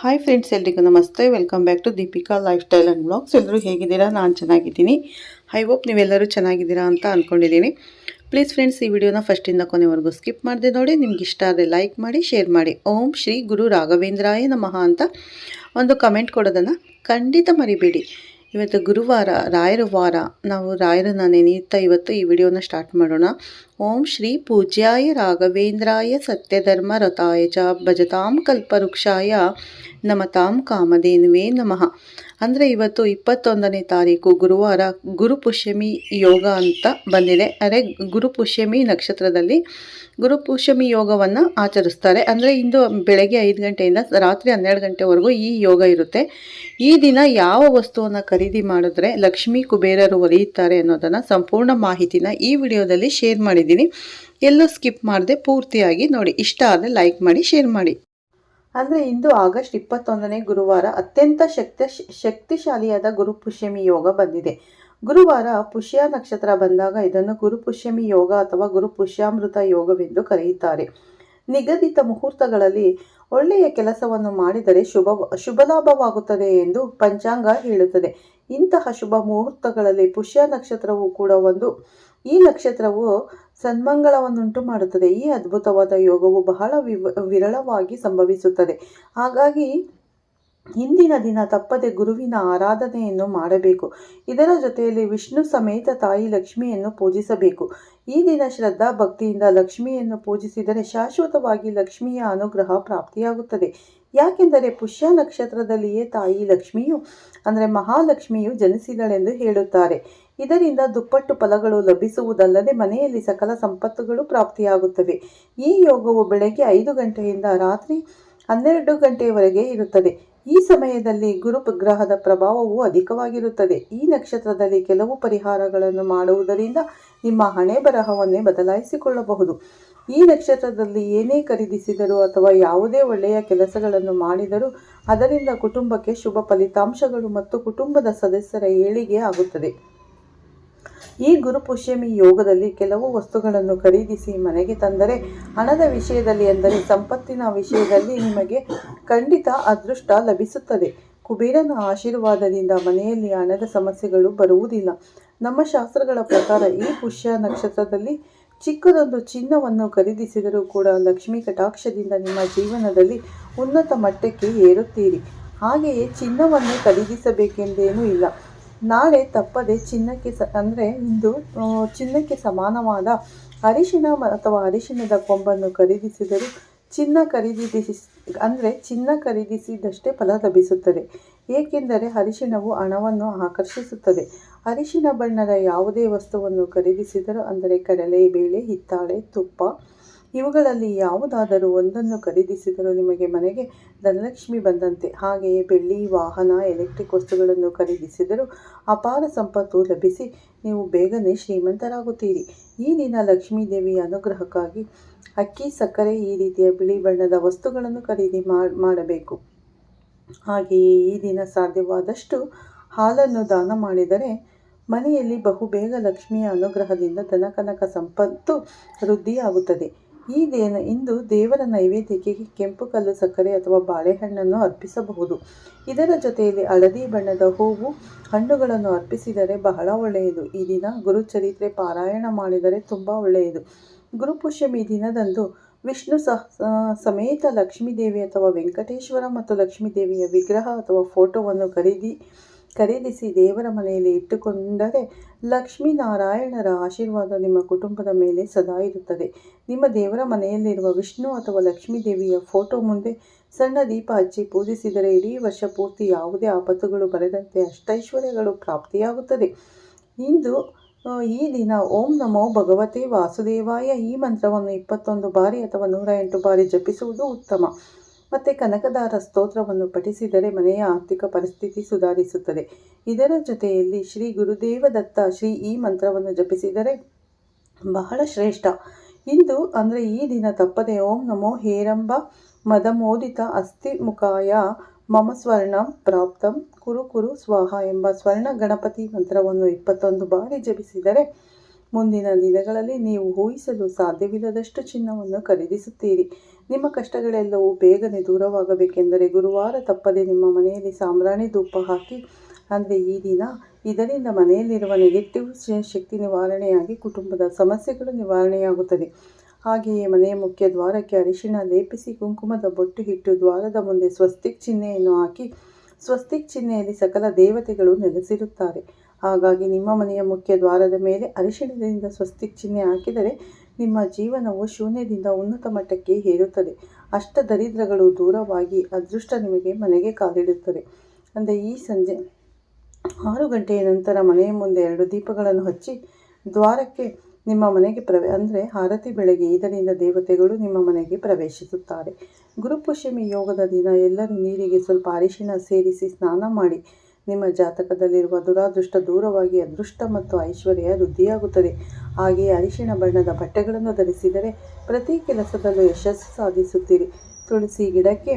Hi friends ಎಲ್ರಿಗೂ ನಮಸ್ತೆ. Welcome back to Deepika lifestyle and blogs ಎಲ್ಲರೂ ಹೇಗಿದ್ದೀರಾ? ನಾನು ಚೆನ್ನಾಗಿದ್ದೀನಿ. ಐ ಹೋಪ್ ನೀವೆಲ್ಲರೂ ಚೆನ್ನಾಗಿದ್ದೀರಾ ಅಂತ ಅಂದ್ಕೊಂಡಿದ್ದೀನಿ ಪ್ಲೀಸ್ ಫ್ರೆಂಡ್ಸ್ ಈ ವಿಡಿಯೋನ ಫಸ್ಟಿಂದ ಕೊನೆವರೆಗೂ ಸ್ಕಿಪ್ ಮಾಡಿದೆ ನೋಡಿ. ನಿಮ್ಗೆ ಇಷ್ಟ ಆದರೆ ಲೈಕ್ ಮಾಡಿ ಶೇರ್ ಮಾಡಿ. ಓಂ ಶ್ರೀ ಗುರು ರಾಘವೇಂದ್ರಾಯ ನಮಃ ಅಂತ ಒಂದು ಕಮೆಂಟ್ ಕೊಡೋದನ್ನು ಖಂಡಿತ ಮರಿಬೇಡಿ. ಇವತ್ತು ಗುರುವಾರ, ರಾಯರ ವಾರ. ನಾವು ರಾಯರನ್ನು ನೆನೆಯುತ್ತಾ ಇವತ್ತು ಈ ವಿಡಿಯೋನ ಸ್ಟಾರ್ಟ್ ಮಾಡೋಣ. ಓಂ ಶ್ರೀ ಪೂಜ್ಯಾಯ ರಾಘವೇಂದ್ರಾಯ ಸತ್ಯಧರ್ಮ ರಥಾಯ ಚ ಭಜತಾಂ ಕಲ್ಪವೃಕ್ಷಾಯ ನಮತಾಂ ಕಾಮಧೇನುವೇ ನಮಃ. ಅಂದರೆ ಇವತ್ತು ಇಪ್ಪತ್ತೊಂದನೇ ತಾರೀಕು ಗುರುವಾರ ಗುರುಪುಷ್ಯಮಿ ಯೋಗ ಅಂತ ಬಂದಿದೆ. ಅರೆ ಗುರುಪುಷ್ಯಮಿ ನಕ್ಷತ್ರದಲ್ಲಿ ಗುರು ಪುಷ್ಯಮಿ ಯೋಗವನ್ನು ಆಚರಿಸ್ತಾರೆ. ಅಂದರೆ ಇಂದು ಬೆಳಗ್ಗೆ ಐದು ಗಂಟೆಯಿಂದ ರಾತ್ರಿ ಹನ್ನೆರಡು ಗಂಟೆವರೆಗೂ ಈ ಯೋಗ ಇರುತ್ತೆ. ಈ ದಿನ ಯಾವ ವಸ್ತುವನ್ನು ಖರೀದಿ ಮಾಡಿದ್ರೆ ಲಕ್ಷ್ಮೀ ಕುಬೇರರು ಒಲಿಯುತ್ತಾರೆ ಅನ್ನೋದನ್ನು ಸಂಪೂರ್ಣ ಮಾಹಿತಿನ ಈ ವಿಡಿಯೋದಲ್ಲಿ ಶೇರ್ ಮಾಡಿದ್ದೀನಿ. ಎಲ್ಲೂ ಸ್ಕಿಪ್ ಮಾಡದೆ ಪೂರ್ತಿಯಾಗಿ ನೋಡಿ. ಇಷ್ಟ ಆದರೆ ಲೈಕ್ ಮಾಡಿ, ಶೇರ್ ಮಾಡಿ. ಅಂದರೆ ಇಂದು ಆಗಸ್ಟ್ ಇಪ್ಪತ್ತೊಂದನೇ ಗುರುವಾರ ಅತ್ಯಂತ ಶಕ್ತಿ ಶಕ್ತಿಶಾಲಿಯಾದ ಗುರುಪುಷ್ಯಮಿ ಯೋಗ ಬಂದಿದೆ. ಗುರುವಾರ ಪುಷ್ಯ ನಕ್ಷತ್ರ ಬಂದಾಗ ಇದನ್ನು ಗುರು ಪುಷ್ಯಮಿ ಯೋಗ ಅಥವಾ ಗುರು ಪುಷ್ಯಾಮೃತ ಯೋಗವೆಂದು ಕರೆಯುತ್ತಾರೆ. ನಿಗದಿತ ಮುಹೂರ್ತಗಳಲ್ಲಿ ಒಳ್ಳೆಯ ಕೆಲಸವನ್ನು ಮಾಡಿದರೆ ಶುಭ ಶುಭ ಲಾಭವಾಗುತ್ತದೆ ಎಂದು ಪಂಚಾಂಗ ಹೇಳುತ್ತದೆ. ಇಂತಹ ಶುಭ ಮುಹೂರ್ತಗಳಲ್ಲಿ ಪುಷ್ಯ ನಕ್ಷತ್ರವು ಕೂಡ ಒಂದು, ಈ ನಕ್ಷತ್ರವು ಸನ್ಮಂಗಳವನ್ನುಂಟು ಮಾಡುತ್ತದೆ. ಈ ಅದ್ಭುತವಾದ ಯೋಗವು ಬಹಳ ವಿರಳವಾಗಿ ಸಂಭವಿಸುತ್ತದೆ. ಹಾಗಾಗಿ ಇಂದಿನ ದಿನ ತಪ್ಪದೆ ಗುರುವಿನ ಆರಾಧನೆಯನ್ನು ಮಾಡಬೇಕು. ಇದರ ಜೊತೆಯಲ್ಲಿ ವಿಷ್ಣು ಸಮೇತ ತಾಯಿ ಲಕ್ಷ್ಮಿಯನ್ನು ಪೂಜಿಸಬೇಕು. ಈ ದಿನ ಶ್ರದ್ಧಾ ಭಕ್ತಿಯಿಂದ ಲಕ್ಷ್ಮಿಯನ್ನು ಪೂಜಿಸಿದರೆ ಶಾಶ್ವತವಾಗಿ ಲಕ್ಷ್ಮಿಯ ಅನುಗ್ರಹ ಪ್ರಾಪ್ತಿಯಾಗುತ್ತದೆ. ಯಾಕೆಂದರೆ ಪುಷ್ಯ ನಕ್ಷತ್ರದಲ್ಲಿಯೇ ತಾಯಿ ಲಕ್ಷ್ಮಿಯು, ಅಂದರೆ ಮಹಾಲಕ್ಷ್ಮಿಯು ಜನಿಸಿದಳೆಂದು ಹೇಳುತ್ತಾರೆ. ಇದರಿಂದ ದುಪ್ಪಟ್ಟು ಫಲಗಳು ಲಭಿಸುವುದಲ್ಲದೆ ಮನೆಯಲ್ಲಿ ಸಕಲ ಸಂಪತ್ತುಗಳು ಪ್ರಾಪ್ತಿಯಾಗುತ್ತವೆ. ಈ ಯೋಗವು ಬೆಳಗ್ಗೆ ಐದು ಗಂಟೆಯಿಂದ ರಾತ್ರಿ ಹನ್ನೆರಡು ಗಂಟೆಯವರೆಗೆ ಇರುತ್ತದೆ. ಈ ಸಮಯದಲ್ಲಿ ಗುರು ಗ್ರಹದ ಪ್ರಭಾವವು ಅಧಿಕವಾಗಿರುತ್ತದೆ. ಈ ನಕ್ಷತ್ರದಲ್ಲಿ ಕೆಲವು ಪರಿಹಾರಗಳನ್ನು ಮಾಡುವುದರಿಂದ ನಿಮ್ಮ ಹಣೆ ಬರಹವನ್ನೇ ಬದಲಾಯಿಸಿಕೊಳ್ಳಬಹುದು. ಈ ನಕ್ಷತ್ರದಲ್ಲಿ ಏನೇ ಖರೀದಿಸಿದರೂ ಅಥವಾ ಯಾವುದೇ ಒಳ್ಳೆಯ ಕೆಲಸಗಳನ್ನು ಮಾಡಿದರೂ ಅದರಿಂದ ಕುಟುಂಬಕ್ಕೆ ಶುಭ ಫಲಿತಾಂಶಗಳು ಮತ್ತು ಕುಟುಂಬದ ಸದಸ್ಯರ ಏಳಿಗೆ ಆಗುತ್ತದೆ. ಈ ಗುರುಪುಷ್ಯಮಿ ಯೋಗದಲ್ಲಿ ಕೆಲವು ವಸ್ತುಗಳನ್ನು ಖರೀದಿಸಿ ಮನೆಗೆ ತಂದರೆ ಹಣದ ವಿಷಯದಲ್ಲಿ ಎಂದರೆ ಸಂಪತ್ತಿನ ವಿಷಯದಲ್ಲಿ ನಿಮಗೆ ಖಂಡಿತ ಅದೃಷ್ಟ ಲಭಿಸುತ್ತದೆ. ಕುಬೇರನ ಆಶೀರ್ವಾದದಿಂದ ಮನೆಯಲ್ಲಿ ಹಣದ ಸಮಸ್ಯೆಗಳು ಬರುವುದಿಲ್ಲ. ನಮ್ಮ ಶಾಸ್ತ್ರಗಳ ಪ್ರಕಾರ ಈ ಪುಷ್ಯ ನಕ್ಷತ್ರದಲ್ಲಿ ಚಿಕ್ಕದೊಂದು ಚಿನ್ನವನ್ನು ಖರೀದಿಸಿದರೂ ಕೂಡ ಲಕ್ಷ್ಮೀ ಕಟಾಕ್ಷದಿಂದ ನಿಮ್ಮ ಜೀವನದಲ್ಲಿ ಉನ್ನತ ಮಟ್ಟಕ್ಕೆ ಏರುತ್ತೀರಿ. ಹಾಗೆಯೇ ಚಿನ್ನವನ್ನು ಖರೀದಿಸಬೇಕೆಂದೇನೂ ಇಲ್ಲ. ನಾಳೆ ತಪ್ಪದೆ ಚಿನ್ನಕ್ಕೆ ಸ, ಅಂದರೆ ಇಂದು ಚಿನ್ನಕ್ಕೆ ಸಮಾನವಾದ ಅರಿಶಿನ ಅಥವಾ ಅರಿಶಿಣದ ಕೊಂಬನ್ನು ಖರೀದಿಸಿದರೂ ಚಿನ್ನ ಖರೀದಿಸಿ, ಅಂದರೆ ಚಿನ್ನ ಖರೀದಿಸಿದಷ್ಟೇ ಫಲ ಲಭಿಸುತ್ತದೆ. ಏಕೆಂದರೆ ಅರಿಶಿನವು ಹಣವನ್ನು ಆಕರ್ಷಿಸುತ್ತದೆ. ಅರಿಶಿನ ಬಣ್ಣದ ಯಾವುದೇ ವಸ್ತುವನ್ನು ಖರೀದಿಸಿದರೂ, ಅಂದರೆ ಕಡಲೆ, ಬೇಳೆ, ಹಿತ್ತಾಳೆ, ತುಪ್ಪ ಇವುಗಳಲ್ಲಿ ಯಾವುದಾದರೂ ಒಂದನ್ನು ಖರೀದಿಸಿದರೂ ನಿಮಗೆ ಮನೆಗೆ ಧನಲಕ್ಷ್ಮಿ ಬಂದಂತೆ, ಹಾಗೆಯೇ ಬೆಳ್ಳಿ, ವಾಹನ, ಎಲೆಕ್ಟ್ರಿಕ್ ವಸ್ತುಗಳನ್ನು ಖರೀದಿಸಿದರೂ ಅಪಾರ ಸಂಪತ್ತು ಲಭಿಸಿ ನೀವು ಬೇಗನೆ ಶ್ರೀಮಂತರಾಗುತ್ತೀರಿ. ಈ ದಿನ ಲಕ್ಷ್ಮೀ ದೇವಿಯ ಅನುಗ್ರಹಕ್ಕಾಗಿ ಅಕ್ಕಿ, ಸಕ್ಕರೆ ಈ ರೀತಿಯ ಬಿಳಿ ಬಣ್ಣದ ವಸ್ತುಗಳನ್ನು ಖರೀದಿ ಮಾಡಬೇಕು. ಹಾಗೆಯೇ ಈ ದಿನ ಸಾಧ್ಯವಾದಷ್ಟು ಹಾಲನ್ನು ದಾನ ಮಾಡಿದರೆ ಮನೆಯಲ್ಲಿ ಬಹುಬೇಗ ಲಕ್ಷ್ಮಿಯ ಅನುಗ್ರಹದಿಂದ ಧನಕನಕ ಸಂಪತ್ತು ವೃದ್ಧಿಯಾಗುತ್ತದೆ. ಈ ದಿನ, ಇಂದು ದೇವರ ನೈವೇದ್ಯಕ್ಕೆ ಕೆಂಪು ಕಲ್ಲು ಸಕ್ಕರೆ ಅಥವಾ ಬಾಳೆಹಣ್ಣನ್ನು ಅರ್ಪಿಸಬಹುದು. ಇದರ ಜೊತೆಯಲ್ಲಿ ಹಳದಿ ಬಣ್ಣದ ಹೂವು ಹಣ್ಣುಗಳನ್ನು ಅರ್ಪಿಸಿದರೆ ಬಹಳ ಒಳ್ಳೆಯದು. ಈ ದಿನ ಗುರುಚರಿತ್ರೆ ಪಾರಾಯಣ ಮಾಡಿದರೆ ತುಂಬ ಒಳ್ಳೆಯದು. ಗುರುಪುಷ್ಯಮಿ ದಿನದಂದು ವಿಷ್ಣು ಸಹ ಸಮೇತ ಲಕ್ಷ್ಮೀದೇವಿ ಅಥವಾ ವೆಂಕಟೇಶ್ವರ ಮತ್ತು ಲಕ್ಷ್ಮೀದೇವಿಯ ವಿಗ್ರಹ ಅಥವಾ ಫೋಟೋವನ್ನು ಖರೀದಿ ಖರೀದಿಸಿ ದೇವರ ಮನೆಯಲ್ಲಿ ಇಟ್ಟುಕೊಂಡರೆ ಲಕ್ಷ್ಮೀನಾರಾಯಣರ ಆಶೀರ್ವಾದ ನಿಮ್ಮ ಕುಟುಂಬದ ಮೇಲೆ ಸದಾ ಇರುತ್ತದೆ. ನಿಮ್ಮ ದೇವರ ಮನೆಯಲ್ಲಿರುವ ವಿಷ್ಣು ಅಥವಾ ಲಕ್ಷ್ಮೀ ದೇವಿಯ ಫೋಟೋ ಮುಂದೆ ಸಣ್ಣ ದೀಪ ಹಚ್ಚಿ ಪೂಜಿಸಿದರೆ ಇಡೀ ವರ್ಷ ಪೂರ್ತಿ ಯಾವುದೇ ಆಪತ್ತುಗಳು ಬರೆದಂತೆ ಅಷ್ಟೈಶ್ವರ್ಯಗಳು ಪ್ರಾಪ್ತಿಯಾಗುತ್ತದೆ. ಇಂದು ಈ ದಿನ ಓಂ ನಮೋ ಭಗವತೆ ವಾಸುದೇವಾಯ ಈ ಮಂತ್ರವನ್ನು ಇಪ್ಪತ್ತೊಂದು ಬಾರಿ ಅಥವಾ ನೂರ ಎಂಟು ಬಾರಿ ಜಪಿಸುವುದು ಉತ್ತಮ. ಮತ್ತು ಕನಕದಾರ ಸ್ತೋತ್ರವನ್ನು ಪಠಿಸಿದರೆ ಮನೆಯ ಆರ್ಥಿಕ ಪರಿಸ್ಥಿತಿ ಸುಧಾರಿಸುತ್ತದೆ. ಇದರ ಜೊತೆಯಲ್ಲಿ ಶ್ರೀ ಗುರುದೇವದತ್ತ ಶ್ರೀ ಈ ಮಂತ್ರವನ್ನು ಜಪಿಸಿದರೆ ಬಹಳ ಶ್ರೇಷ್ಠ. ಇಂದು ಅಂದರೆ ಈ ದಿನ ತಪ್ಪದೆ ಓಂ ನಮೋ ಹೇರಂಬ ಮದಮೋದಿತ ಅಸ್ಥಿಮುಖಾಯ ಮಮ ಸ್ವರ್ಣ ಪ್ರಾಪ್ತಂ ಕುರು ಕುರು ಸ್ವಾಹ ಎಂಬ ಸ್ವರ್ಣ ಗಣಪತಿ ಮಂತ್ರವನ್ನು ಇಪ್ಪತ್ತೊಂದು ಬಾರಿ ಜಪಿಸಿದರೆ ಮುಂದಿನ ದಿನಗಳಲ್ಲಿ ನೀವು ಊಹಿಸಲು ಸಾಧ್ಯವಿಲ್ಲದಷ್ಟು ಚಿನ್ನವನ್ನು ಖರೀದಿಸುತ್ತೀರಿ. ನಿಮ್ಮ ಕಷ್ಟಗಳೆಲ್ಲವೂ ಬೇಗನೆ ದೂರವಾಗಬೇಕೆಂದರೆ ಗುರುವಾರ ತಪ್ಪದೆ ನಿಮ್ಮ ಮನೆಯಲ್ಲಿ ಸಾಂಬ್ರಾಣಿ ಧೂಪ ಹಾಕಿ, ಅಂದರೆ ಈ ದಿನ ಇದರಿಂದ ಮನೆಯಲ್ಲಿರುವ ನೆಗೆಟಿವ್ ಶಕ್ತಿ ನಿವಾರಣೆಯಾಗಿ ಕುಟುಂಬದ ಸಮಸ್ಯೆಗಳು ನಿವಾರಣೆಯಾಗುತ್ತದೆ. ಹಾಗೆಯೇ ಮನೆಯ ಮುಖ್ಯ ದ್ವಾರಕ್ಕೆ ಅರಿಶಿಣ ಲೇಪಿಸಿ, ಕುಂಕುಮದ ಬೊಟ್ಟು ಹಿಟ್ಟು ದ್ವಾರದ ಮುಂದೆ ಸ್ವಸ್ತಿಕ್ ಚಿಹ್ನೆಯನ್ನು ಹಾಕಿ, ಸ್ವಸ್ತಿಕ್ ಚಿಹ್ನೆಯಲ್ಲಿ ಸಕಲ ದೇವತೆಗಳು ನೆಲೆಸಿರುತ್ತಾರೆ. ಹಾಗಾಗಿ ನಿಮ್ಮ ಮನೆಯ ಮುಖ್ಯ ದ್ವಾರದ ಮೇಲೆ ಅರಿಶಿಣದಿಂದ ಸ್ವಸ್ತಿಕ್ ಚಿಹ್ನೆ ಹಾಕಿದರೆ ನಿಮ್ಮ ಜೀವನವು ಶೂನ್ಯದಿಂದ ಉನ್ನತ ಮಟ್ಟಕ್ಕೆ ಏರುತ್ತದೆ. ಅಷ್ಟ ದರಿದ್ರಗಳು ದೂರವಾಗಿ ಅದೃಷ್ಟ ನಿಮಗೆ ಮನೆಗೆ ಕಾಲಿಡುತ್ತದೆ. ಅಂದರೆ ಈ ಸಂಜೆ ಆರು ಗಂಟೆಯ ನಂತರ ಮನೆಯ ಮುಂದೆ ಎರಡು ದೀಪಗಳನ್ನು ಹಚ್ಚಿ ದ್ವಾರಕ್ಕೆ ನಿಮ್ಮ ಮನೆಗೆ ಪ್ರವೇ, ಅಂದರೆ ಆರತಿ ಬೆಳಗ್ಗೆ ಇದರಿಂದ ದೇವತೆಗಳು ನಿಮ್ಮ ಮನೆಗೆ ಪ್ರವೇಶಿಸುತ್ತಾರೆ. ಗುರುಪುಷ್ಯಮಿ ಯೋಗದ ದಿನ ಎಲ್ಲರೂ ನೀರಿಗೆ ಸ್ವಲ್ಪ ಅರಿಶಿನ ಸೇರಿಸಿ ಸ್ನಾನ ಮಾಡಿ ನಿಮ್ಮ ಜಾತಕದಲ್ಲಿರುವ ದುರಾದೃಷ್ಟ ದೂರವಾಗಿ ಅದೃಷ್ಟ ಮತ್ತು ಐಶ್ವರ್ಯ ವೃದ್ಧಿಯಾಗುತ್ತದೆ. ಹಾಗೆಯೇ ಅರಿಶಿಣ ಬಣ್ಣದ ಬಟ್ಟೆಗಳನ್ನು ಧರಿಸಿದರೆ ಪ್ರತಿ ಕೆಲಸದಲ್ಲೂ ಯಶಸ್ಸು ಸಾಧಿಸುತ್ತೀರಿ. ತುಳಸಿ ಗಿಡಕ್ಕೆ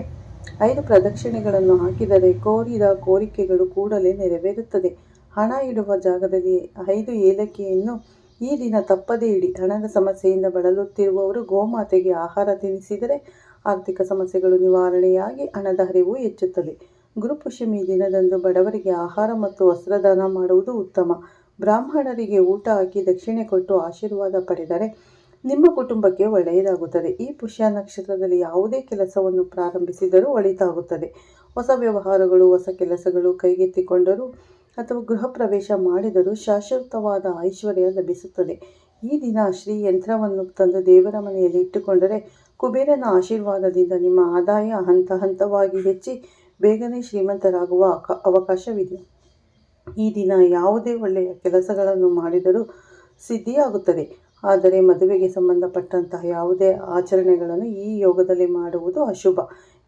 ಐದು ಪ್ರದಕ್ಷಿಣೆಗಳನ್ನು ಹಾಕಿದರೆ ಕೋರಿದ ಕೋರಿಕೆಗಳು ಕೂಡಲೇ ನೆರವೇರುತ್ತದೆ. ಹಣ ಇಡುವ ಜಾಗದಲ್ಲಿ ಐದು ಏಲಕ್ಕಿಯನ್ನು ಈ ದಿನ ತಪ್ಪದೇ ಇಡಿ. ಹಣದ ಸಮಸ್ಯೆಯಿಂದ ಬಳಲುತ್ತಿರುವವರು ಗೋಮಾತೆಗೆ ಆಹಾರ ತಿನ್ನಿಸಿದರೆ ಆರ್ಥಿಕ ಸಮಸ್ಯೆಗಳು ನಿವಾರಣೆಯಾಗಿ ಹಣದ ಹರಿವು ಹೆಚ್ಚುತ್ತದೆ. ಗುರುಪುಷ್ಯಮಿ ದಿನದಂದು ಬಡವರಿಗೆ ಆಹಾರ ಮತ್ತು ವಸ್ತ್ರದಾನ ಮಾಡುವುದು ಉತ್ತಮ. ಬ್ರಾಹ್ಮಣರಿಗೆ ಊಟ ಹಾಕಿ ದಕ್ಷಿಣೆ ಕೊಟ್ಟು ಆಶೀರ್ವಾದ ಪಡೆದರೆ ನಿಮ್ಮ ಕುಟುಂಬಕ್ಕೆ ಒಳ್ಳೆಯದಾಗುತ್ತದೆ. ಈ ಪುಷ್ಯ ನಕ್ಷತ್ರದಲ್ಲಿ ಯಾವುದೇ ಕೆಲಸವನ್ನು ಪ್ರಾರಂಭಿಸಿದರೂ ಒಳಿತಾಗುತ್ತದೆ. ಹೊಸ ವ್ಯವಹಾರಗಳು, ಹೊಸ ಕೆಲಸಗಳು ಕೈಗೆತ್ತಿಕೊಂಡರೂ ಅಥವಾ ಗೃಹ ಪ್ರವೇಶ ಮಾಡಿದರೂ ಶಾಶ್ವತವಾದ ಐಶ್ವರ್ಯ ಲಭಿಸುತ್ತದೆ. ಈ ದಿನ ಶ್ರೀ ಯಂತ್ರವನ್ನು ತಂದು ದೇವರ ಮನೆಯಲ್ಲಿ ಇಟ್ಟುಕೊಂಡರೆ ಕುಬೇರನ ಆಶೀರ್ವಾದದಿಂದ ನಿಮ್ಮ ಆದಾಯ ಹಂತ ಹಂತವಾಗಿ ಹೆಚ್ಚಿ ಬೇಗನೆ ಶ್ರೀಮಂತರಾಗುವ ಅವಕಾಶವಿದೆ. ಈ ದಿನ ಯಾವುದೇ ಒಳ್ಳೆಯ ಕೆಲಸಗಳನ್ನು ಮಾಡಿದರೂ ಸಿದ್ಧಿಯಾಗುತ್ತದೆ. ಆದರೆ ಮದುವೆಗೆ ಸಂಬಂಧಪಟ್ಟಂತಹ ಯಾವುದೇ ಆಚರಣೆಗಳನ್ನು ಈ ಯೋಗದಲ್ಲಿ ಮಾಡುವುದು ಅಶುಭ.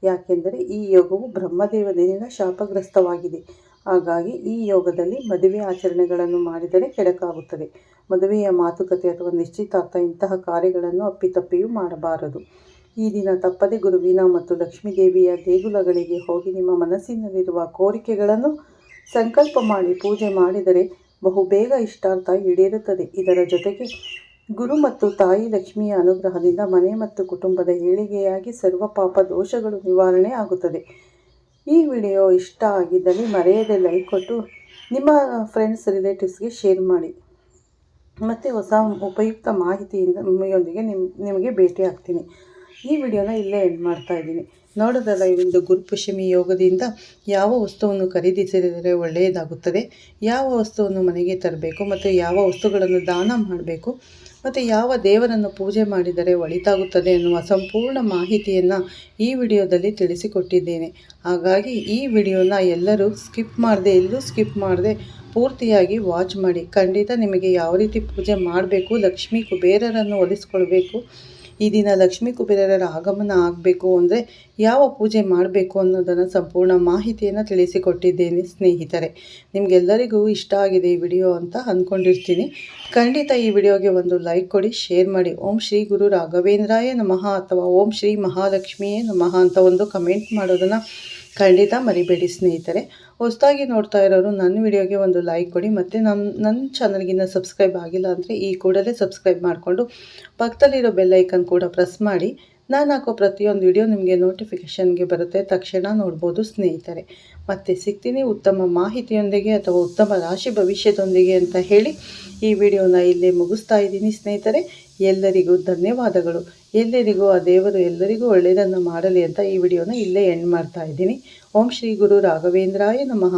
ಯಾಕೆಂದರೆ ಈ ಯೋಗವು ಬ್ರಹ್ಮದೇವನಿಂದ ಶಾಪಗ್ರಸ್ತವಾಗಿದೆ. ಹಾಗಾಗಿ ಈ ಯೋಗದಲ್ಲಿ ಮದುವೆ ಆಚರಣೆಗಳನ್ನು ಮಾಡಿದರೆ ಕೆಡಕಾಗುತ್ತದೆ. ಮದುವೆಯ ಮಾತುಕತೆ ಅಥವಾ ನಿಶ್ಚಿತಾರ್ಥ ಇಂತಹ ಕಾರ್ಯಗಳನ್ನು ಅಪ್ಪಿತಪ್ಪಿಯೂ ಮಾಡಬಾರದು. ಈ ದಿನ ತಪ್ಪದೆ ಗುರುವಿನ ಮತ್ತು ಲಕ್ಷ್ಮೀದೇವಿಯ ದೇಗುಲಗಳಿಗೆ ಹೋಗಿ ನಿಮ್ಮ ಮನಸ್ಸಿನಲ್ಲಿರುವ ಕೋರಿಕೆಗಳನ್ನು ಸಂಕಲ್ಪ ಮಾಡಿ ಪೂಜೆ ಮಾಡಿದರೆ ಬಹುಬೇಗ ಇಷ್ಟಾರ್ಥ ಈಡೇರುತ್ತದೆ. ಇದರ ಜೊತೆಗೆ ಗುರು ಮತ್ತು ತಾಯಿ ಲಕ್ಷ್ಮಿಯ ಅನುಗ್ರಹದಿಂದ ಮನೆ ಮತ್ತು ಕುಟುಂಬದ ಏಳಿಗೆಯಾಗಿ ಸರ್ವ ಪಾಪ ದೋಷಗಳು ನಿವಾರಣೆ ಆಗುತ್ತದೆ. ಈ ವಿಡಿಯೋ ಇಷ್ಟ ಆಗಿದ್ದಲ್ಲಿ ಮರೆಯದೆ ಲೈಕ್ ಕೊಟ್ಟು ನಿಮ್ಮ ಫ್ರೆಂಡ್ಸ್ ರಿಲೇಟಿವ್ಸ್ಗೆ ಶೇರ್ ಮಾಡಿ. ಮತ್ತು ಹೊಸ ಉಪಯುಕ್ತ ಮಾಹಿತಿಯಿಂದ ನಿಮ್ಮೊಂದಿಗೆ ನಿಮ್ಮ ನಿಮಗೆ ಭೇಟಿ ಆಗ್ತೀನಿ ಈ ವಿಡಿಯೋನ ಇಲ್ಲೇ ಎಂಡ್ ಮಾಡ್ತಾ ಇದ್ದೀನಿ. ನೋಡೋದಲ್ಲ ಇಂದು ಗುರುಪಶಮಿ ಯೋಗದಿಂದ ಯಾವ ವಸ್ತುವನ್ನು ಖರೀದಿಸಿದರೆ ಒಳ್ಳೆಯದಾಗುತ್ತದೆ, ಯಾವ ವಸ್ತುವನ್ನು ಮನೆಗೆ ತರಬೇಕು, ಮತ್ತು ಯಾವ ವಸ್ತುಗಳನ್ನು ದಾನ ಮಾಡಬೇಕು, ಮತ್ತು ಯಾವ ದೇವರನ್ನು ಪೂಜೆ ಮಾಡಿದರೆ ಒಳಿತಾಗುತ್ತದೆ ಎನ್ನುವ ಸಂಪೂರ್ಣ ಮಾಹಿತಿಯನ್ನು ಈ ವಿಡಿಯೋದಲ್ಲಿ ತಿಳಿಸಿಕೊಟ್ಟಿದ್ದೇನೆ. ಹಾಗಾಗಿ ಈ ವಿಡಿಯೋನ ಎಲ್ಲರೂ ಸ್ಕಿಪ್ ಮಾಡದೆ, ಎಲ್ಲೂ ಸ್ಕಿಪ್ ಮಾಡದೆ, ಪೂರ್ತಿಯಾಗಿ ವಾಚ್ ಮಾಡಿ. ಖಂಡಿತ ನಿಮಗೆ ಯಾವ ರೀತಿ ಪೂಜೆ ಮಾಡಬೇಕು, ಲಕ್ಷ್ಮೀ ಕುಬೇರರನ್ನು ಒಲಿಸ್ಕೊಳ್ಬೇಕು ಈ ದಿನ ಲಕ್ಷ್ಮೀ ಕುಬೇರರ ಆಗಮನ ಆಗಬೇಕು ಅಂದರೆ ಯಾವ ಪೂಜೆ ಮಾಡಬೇಕು ಅನ್ನೋದನ್ನು ಸಂಪೂರ್ಣ ಮಾಹಿತಿಯನ್ನು ತಿಳಿಸಿಕೊಟ್ಟಿದ್ದೇನೆ ಸ್ನೇಹಿತರೆ. ನಿಮಗೆಲ್ಲರಿಗೂ ಇಷ್ಟ ಆಗಿದೆ ಈ ವಿಡಿಯೋ ಅಂತ ಅಂದ್ಕೊಂಡಿರ್ತೀನಿ ಖಂಡಿತ ಈ ವಿಡಿಯೋಗೆ ಒಂದು ಲೈಕ್ ಕೊಡಿ, ಶೇರ್ ಮಾಡಿ. ಓಂ ಶ್ರೀ ಗುರು ರಾಘವೇಂದ್ರಾಯ ನಮಃ ಅಥವಾ ಓಂ ಶ್ರೀ ಮಹಾಲಕ್ಷ್ಮಿಯೇ ನಮಃ ಅಂತ ಒಂದು ಕಮೆಂಟ್ ಮಾಡೋದನ್ನು ಖಂಡಿತ ಮರಿಬೇಡಿ ಸ್ನೇಹಿತರೆ. ಹೊಸದಾಗಿ ನೋಡ್ತಾ ಇರೋರು ನನ್ನ ವಿಡಿಯೋಗೆ ಒಂದು ಲೈಕ್ ಕೊಡಿ ಮತ್ತು ನಮ್ಮ ನನ್ನ ಚಾನಲ್ಗಿನ್ನ ಸಬ್ಸ್ಕ್ರೈಬ್ ಆಗಿಲ್ಲ ಅಂದರೆ ಈ ಕೂಡಲೇ ಸಬ್ಸ್ಕ್ರೈಬ್ ಮಾಡಿಕೊಂಡು ಪಕ್ಕದಲ್ಲಿರೋ ಬೆಲ್ಲೈಕನ್ ಕೂಡ ಪ್ರೆಸ್ ಮಾಡಿ. ನಾನು ಹಾಕೋ ಪ್ರತಿಯೊಂದು ವಿಡಿಯೋ ನಿಮಗೆ ನೋಟಿಫಿಕೇಷನ್ಗೆ ಬರುತ್ತೆ. ತಕ್ಷಣ ನೋಡ್ಬೋದು ಸ್ನೇಹಿತರೆ. ಮತ್ತೆ ಸಿಗ್ತೀನಿ ಉತ್ತಮ ಮಾಹಿತಿಯೊಂದಿಗೆ ಅಥವಾ ಉತ್ತಮ ರಾಶಿ ಭವಿಷ್ಯದೊಂದಿಗೆ ಅಂತ ಹೇಳಿ ಈ ವಿಡಿಯೋನ ಇಲ್ಲೇ ಮುಗಿಸ್ತಾ ಇದ್ದೀನಿ ಸ್ನೇಹಿತರೆ. ಎಲ್ಲರಿಗೂ ಧನ್ಯವಾದಗಳು. ಎಲ್ಲರಿಗೂ, ಆ ದೇವರು ಎಲ್ಲರಿಗೂ ಒಳ್ಳೆಯದನ್ನು ಮಾಡಲಿ ಅಂತ ಈ ವಿಡಿಯೋನ ಇಲ್ಲೇ ಎಂಡ್ ಮಾಡ್ತಾ ಇದ್ದೀನಿ. ಓಂ ಶ್ರೀ ಗುರು ರಾಘವೇಂದ್ರಾಯ ನಮಃ.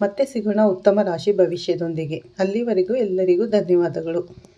ಮತ್ತೆ ಸಿಗೋಣ ಉತ್ತಮ ರಾಶಿ ಭವಿಷ್ಯದೊಂದಿಗೆ. ಅಲ್ಲಿವರೆಗೂ ಎಲ್ಲರಿಗೂ ಧನ್ಯವಾದಗಳು.